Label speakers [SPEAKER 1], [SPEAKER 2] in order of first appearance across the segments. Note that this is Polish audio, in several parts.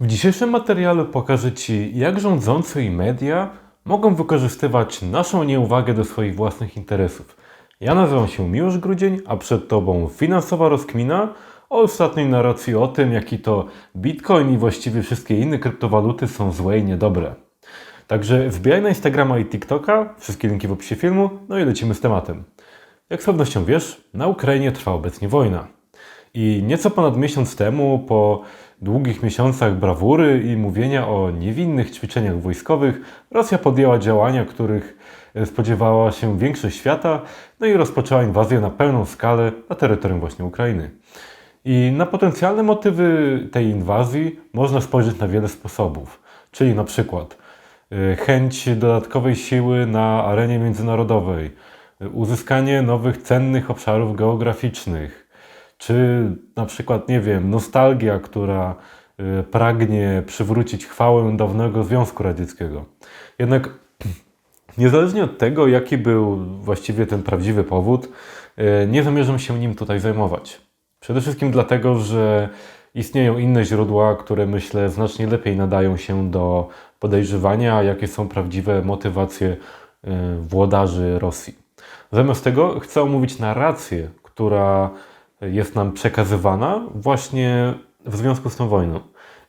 [SPEAKER 1] W dzisiejszym materiale pokażę Ci, jak rządzący i media mogą wykorzystywać naszą nieuwagę do swoich własnych interesów. Ja nazywam się Miłosz Grudzień, a przed Tobą finansowa rozkmina o ostatniej narracji o tym, jaki to Bitcoin i właściwie wszystkie inne kryptowaluty są złe i niedobre. Także wbijaj na Instagrama i TikToka, wszystkie linki w opisie filmu, no i lecimy z tematem. Jak z pewnością wiesz, na Ukrainie trwa obecnie wojna. I nieco ponad miesiąc temu, po długich miesiącach brawury i mówienia o niewinnych ćwiczeniach wojskowych, Rosja podjęła działania, których e, spodziewała się większość świata, no i rozpoczęła inwazję na pełną skalę na terytorium właśnie Ukrainy. I na potencjalne motywy tej inwazji można spojrzeć na wiele sposobów, czyli na przykład e, chęć dodatkowej siły na arenie międzynarodowej, e, uzyskanie nowych cennych obszarów geograficznych, czy na przykład, nie wiem, nostalgia, która y, pragnie przywrócić chwałę dawnego Związku Radzieckiego. Jednak niezależnie od tego, jaki był właściwie ten prawdziwy powód, y, nie zamierzam się nim tutaj zajmować. Przede wszystkim dlatego, że istnieją inne źródła, które myślę znacznie lepiej nadają się do podejrzewania, jakie są prawdziwe motywacje y, włodarzy Rosji. Zamiast tego chcę omówić narrację, która jest nam przekazywana właśnie w związku z tą wojną.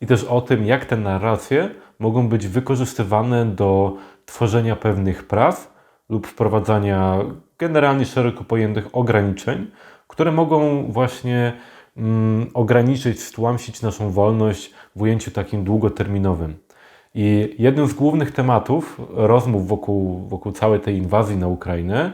[SPEAKER 1] I też o tym, jak te narracje mogą być wykorzystywane do tworzenia pewnych praw lub wprowadzania generalnie szeroko pojętych ograniczeń, które mogą właśnie mm, ograniczyć, stłamsić naszą wolność w ujęciu takim długoterminowym. I jednym z głównych tematów rozmów wokół, wokół całej tej inwazji na Ukrainę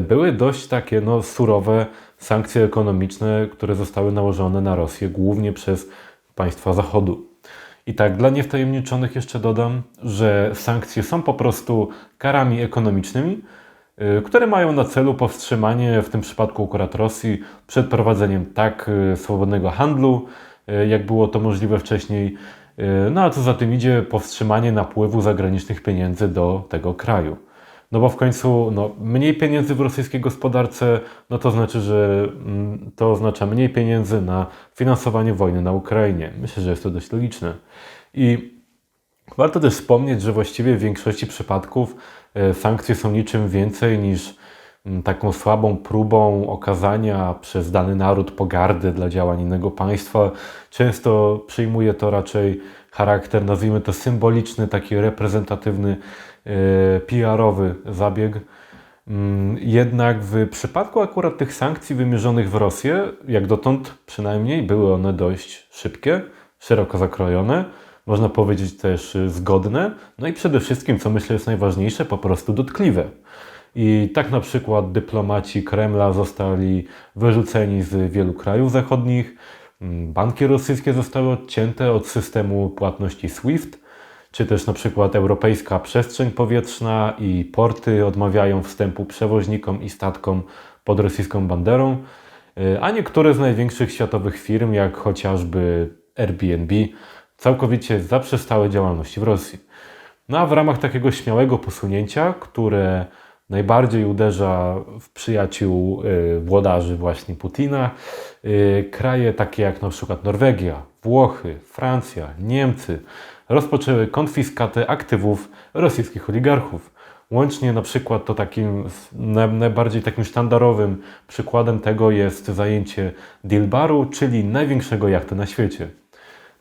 [SPEAKER 1] były dość takie no, surowe sankcje ekonomiczne, które zostały nałożone na Rosję głównie przez państwa Zachodu. I tak, dla niewtajemniczonych jeszcze dodam, że sankcje są po prostu karami ekonomicznymi, y, które mają na celu powstrzymanie, w tym przypadku akurat Rosji, przed prowadzeniem tak y, swobodnego handlu, jak było to możliwe wcześniej. No a co za tym idzie, powstrzymanie napływu zagranicznych pieniędzy do tego kraju. No bo w końcu no, mniej pieniędzy w rosyjskiej gospodarce, no to znaczy, że mm, to oznacza mniej pieniędzy na finansowanie wojny na Ukrainie. Myślę, że jest to dość logiczne. I warto też wspomnieć, że właściwie w większości przypadków e, sankcje są niczym więcej niż mm, taką słabą próbą okazania przez dany naród pogardy dla działań innego państwa. Często przyjmuje to raczej charakter, nazwijmy to symboliczny, taki reprezentatywny E, PR-owy zabieg. Mm, jednak w przypadku akurat tych sankcji wymierzonych w Rosję, jak dotąd przynajmniej, były one dość szybkie, szeroko zakrojone, można powiedzieć też zgodne, no i przede wszystkim, co myślę jest najważniejsze, po prostu dotkliwe. I tak na przykład dyplomaci Kremla zostali wyrzuceni z wielu krajów zachodnich, banki rosyjskie zostały odcięte od systemu płatności SWIFT, czy też na przykład europejska przestrzeń powietrzna i porty odmawiają wstępu przewoźnikom i statkom pod rosyjską banderą, y, a niektóre z największych światowych firm, jak chociażby Airbnb, całkowicie zaprzestały działalności w Rosji. No a w ramach takiego śmiałego posunięcia, które najbardziej uderza w przyjaciół y, włodarzy właśnie Putina, y, kraje takie jak na przykład Norwegia, Włochy, Francja, Niemcy, rozpoczęły konfiskatę aktywów rosyjskich oligarchów. Łącznie na przykład to takim najbardziej takim sztandarowym przykładem tego jest zajęcie Dilbaru, czyli największego jachtu na świecie.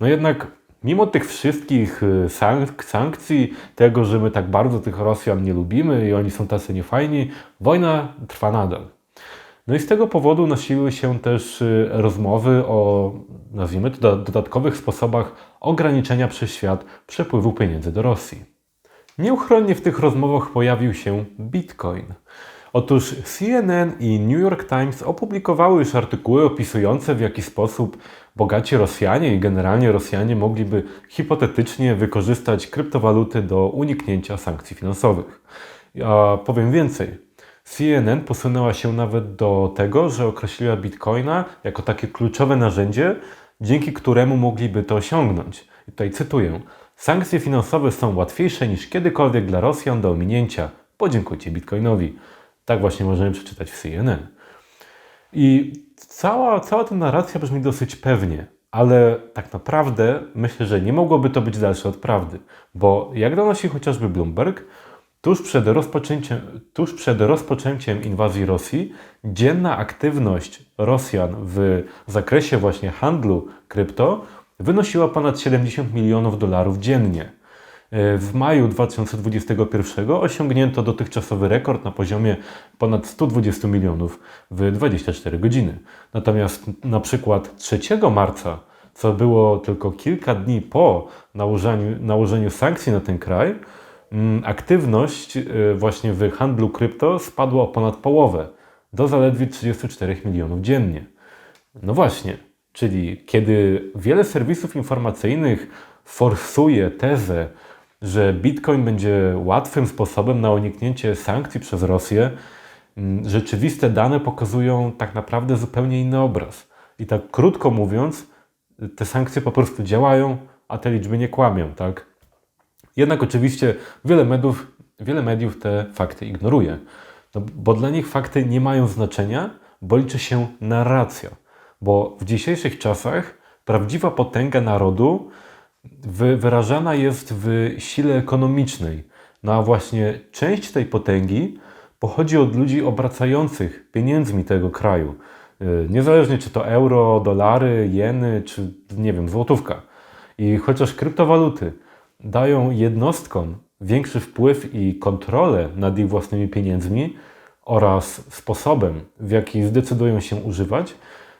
[SPEAKER 1] No jednak mimo tych wszystkich y, sank sankcji, tego, że my tak bardzo tych Rosjan nie lubimy i oni są tacy niefajni, wojna trwa nadal. No i z tego powodu nosiły się też y, rozmowy o, nazwijmy to, dodatkowych sposobach ograniczenia przez świat przepływu pieniędzy do Rosji. Nieuchronnie w tych rozmowach pojawił się Bitcoin. Otóż CNN i New York Times opublikowały już artykuły opisujące w jaki sposób bogaci Rosjanie i generalnie Rosjanie mogliby hipotetycznie wykorzystać kryptowaluty do uniknięcia sankcji finansowych. Ja powiem więcej. CNN posunęła się nawet do tego, że określiła bitcoina jako takie kluczowe narzędzie, dzięki któremu mogliby to osiągnąć. I tutaj cytuję: Sankcje finansowe są łatwiejsze niż kiedykolwiek dla Rosjan do ominięcia. Podziękujcie bitcoinowi. Tak właśnie możemy przeczytać w CNN. I cała, cała ta narracja brzmi dosyć pewnie, Ale tak naprawdę myślę, że nie mogłoby to być dalsze od prawdy, bo jak donosi chociażby Bloomberg, tuż przed rozpoczęciem, tuż przed rozpoczęciem inwazji Rosji, dzienna aktywność Rosjan w zakresie właśnie handlu krypto wynosiła ponad 70 milionów dolarów dziennie. W maju 2021 osiągnięto dotychczasowy rekord na poziomie ponad 120 milionów w 24 godziny. Natomiast na przykład 3 marca, co było tylko kilka dni po nałożeniu, nałożeniu sankcji na ten kraj, mm, aktywność y, właśnie w handlu krypto spadła o ponad połowę, do zaledwie 34 milionów dziennie. No właśnie, czyli kiedy wiele serwisów informacyjnych forsuje tezę, że Bitcoin będzie łatwym sposobem na uniknięcie sankcji przez Rosję, mm, rzeczywiste dane pokazują tak naprawdę zupełnie inny obraz. I tak krótko mówiąc, te sankcje po prostu działają, a te liczby nie kłamią, tak? Jednak oczywiście wiele mediów, wiele mediów te fakty ignoruje, no, bo dla nich fakty nie mają znaczenia, bo liczy się narracja. Bo w dzisiejszych czasach prawdziwa potęga narodu wyrażana jest w sile ekonomicznej. No a właśnie część tej potęgi pochodzi od ludzi obracających pieniędzmi tego kraju. Y, niezależnie czy to euro, dolary, jeny, czy nie wiem, złotówka. I chociaż kryptowaluty dają jednostkom większy wpływ i kontrolę nad ich własnymi pieniędzmi oraz sposobem, w jaki zdecydują się używać,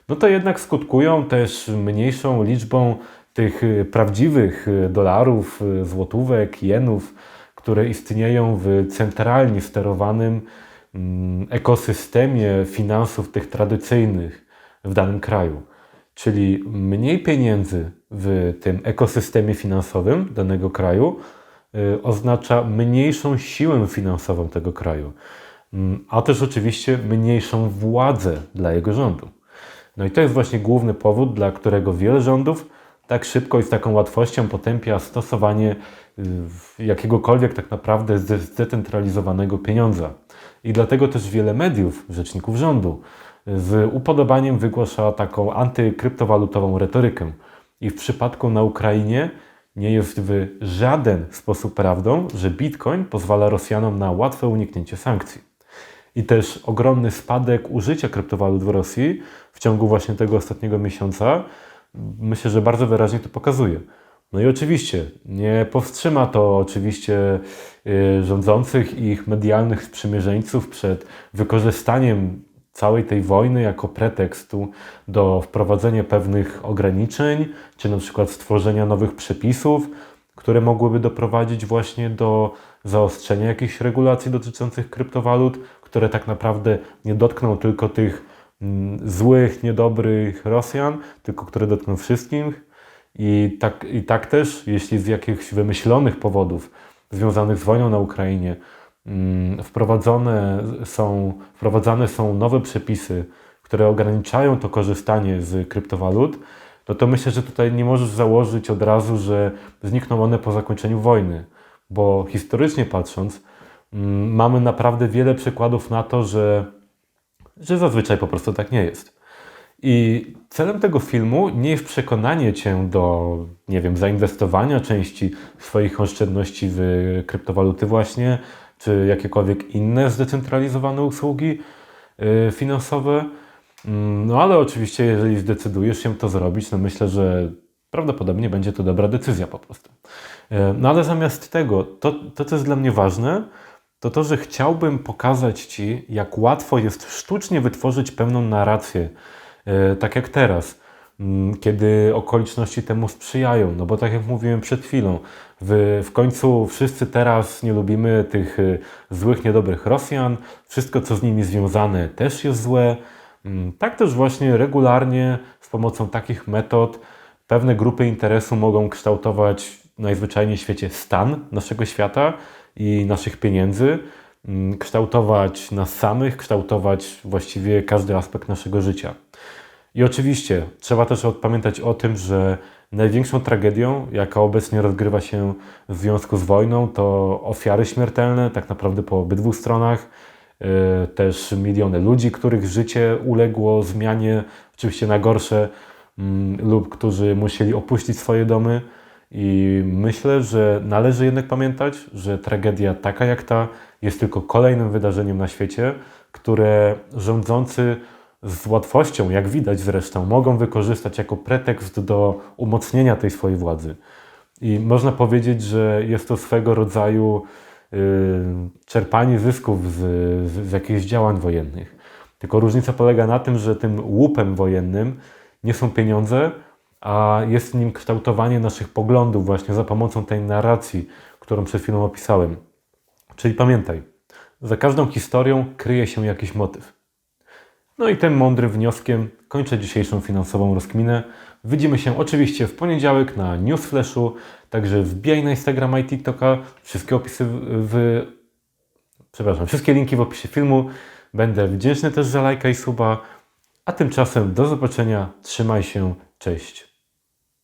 [SPEAKER 1] no to jednak skutkują też mniejszą liczbą tych y, prawdziwych y, dolarów, y, złotówek, jenów, które istnieją w centralnie sterowanym mm, ekosystemie finansów tych tradycyjnych w danym kraju. Czyli mniej pieniędzy w tym ekosystemie finansowym danego kraju oznacza mniejszą siłę finansową tego kraju, mm, a też oczywiście mniejszą władzę dla jego rządu. No i to jest właśnie główny powód, dla którego wiele rządów tak szybko i z taką łatwością potępia stosowanie y, jakiegokolwiek tak naprawdę zdecentralizowanego pieniądza. I dlatego też wiele mediów, rzeczników rządu, z upodobaniem wygłasza taką antykryptowalutową retorykę. I w przypadku na Ukrainie nie jest w żaden sposób prawdą, że Bitcoin pozwala Rosjanom na łatwe uniknięcie sankcji. I też ogromny spadek użycia kryptowalut w Rosji w ciągu właśnie tego ostatniego miesiąca myślę, że bardzo wyraźnie to pokazuje. No i oczywiście nie powstrzyma to oczywiście y, rządzących i ich medialnych sprzymierzeńców przed wykorzystaniem całej tej wojny jako pretekstu do wprowadzenia pewnych ograniczeń, czy na przykład stworzenia nowych przepisów, które mogłyby doprowadzić właśnie do zaostrzenia jakichś regulacji dotyczących kryptowalut, które tak naprawdę nie dotkną tylko tych złych, niedobrych Rosjan, tylko które dotkną wszystkich. I tak, I tak też, jeśli z jakichś wymyślonych powodów związanych z wojną na Ukrainie mm, wprowadzone są, wprowadzane są nowe przepisy, które ograniczają to korzystanie z kryptowalut, no to myślę, że tutaj nie możesz założyć od razu, że znikną one po zakończeniu wojny, bo historycznie patrząc, mm, mamy naprawdę wiele przykładów na to, że że zazwyczaj po prostu tak nie jest. I celem tego filmu nie jest przekonanie cię do, nie wiem, zainwestowania części swoich oszczędności w kryptowaluty właśnie, czy jakiekolwiek inne zdecentralizowane usługi y, finansowe. Mm, no ale oczywiście, jeżeli zdecydujesz się to zrobić, no myślę, że prawdopodobnie będzie to dobra decyzja po prostu. Y, no ale zamiast tego, to, to co jest dla mnie ważne, to to, że chciałbym pokazać Ci, jak łatwo jest sztucznie wytworzyć pewną narrację, e, tak jak teraz, mm, kiedy okoliczności temu sprzyjają. No bo tak jak mówiłem przed chwilą, w, w końcu wszyscy teraz nie lubimy tych e, złych, niedobrych Rosjan, wszystko co z nimi związane też jest złe. Mm, tak też właśnie regularnie z pomocą takich metod pewne grupy interesu mogą kształtować najzwyczajniej w świecie stan naszego świata i naszych pieniędzy, mm, kształtować nas samych, kształtować właściwie każdy aspekt naszego życia. I oczywiście trzeba też pamiętać o tym, że największą tragedią, jaka obecnie rozgrywa się w związku z wojną, to ofiary śmiertelne, tak naprawdę po obydwu stronach. Y, też miliony ludzi, których życie uległo zmianie, oczywiście na gorsze. mm, lub którzy musieli opuścić swoje domy. I myślę, że należy jednak pamiętać, że tragedia taka jak ta jest tylko kolejnym wydarzeniem na świecie, które rządzący z łatwością, jak widać zresztą, mogą wykorzystać jako pretekst do umocnienia tej swojej władzy. I można powiedzieć, że jest to swego rodzaju y, czerpanie zysków z, z, z jakichś działań wojennych. Tylko różnica polega na tym, że tym łupem wojennym nie są pieniądze, a jest nim kształtowanie naszych poglądów właśnie za pomocą tej narracji, którą przed chwilą opisałem. Czyli pamiętaj, za każdą historią kryje się jakiś motyw. No i tym mądrym wnioskiem kończę dzisiejszą finansową rozkminę. Widzimy się oczywiście w poniedziałek na Newsflashu, także wbijaj na Instagrama i TikToka. Wszystkie opisy w przepraszam, wszystkie linki w opisie filmu. Będę wdzięczny też za lajka i suba. A tymczasem do zobaczenia. Trzymaj się. Cześć.